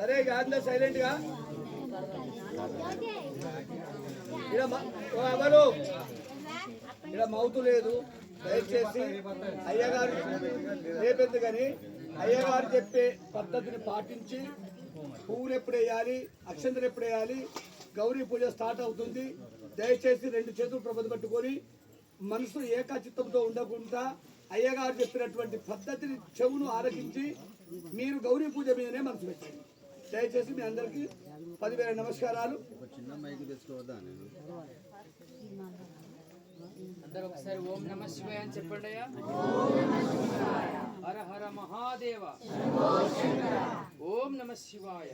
సరే ఇక సైలెంట్గా. ఎవరు? ఇక్కడ మౌతు లేదు. దయచేసి అయ్యగారు లేపెద్దు కానీ అయ్యగారు చెప్పే పద్ధతిని పాటించి పువ్వులు ఎప్పుడు వేయాలి అక్షంతలు ఎప్పుడు వేయాలి గౌరీ పూజ స్టార్ట్ అవుతుంది. దయచేసి రెండు చేతులు ప్రభు పట్టుకొని మనసు ఏకాచిత్తంతో ఉండకుండా అయ్యగారు చెప్పినటువంటి పద్ధతిని చెవును ఆరగించి మీరు గౌరీ పూజ మీదనే మనసు పెట్టండి. దయచేసి మీ అందరికీ పదివేల నమస్కారాలు. చిన్న తెచ్చుకోవద్దా నేను అందరూ ఒకసారి ఓం నమ శివాయ అని చెప్పండి హర హర మహాదేవ. ఓం నమ శివాయ.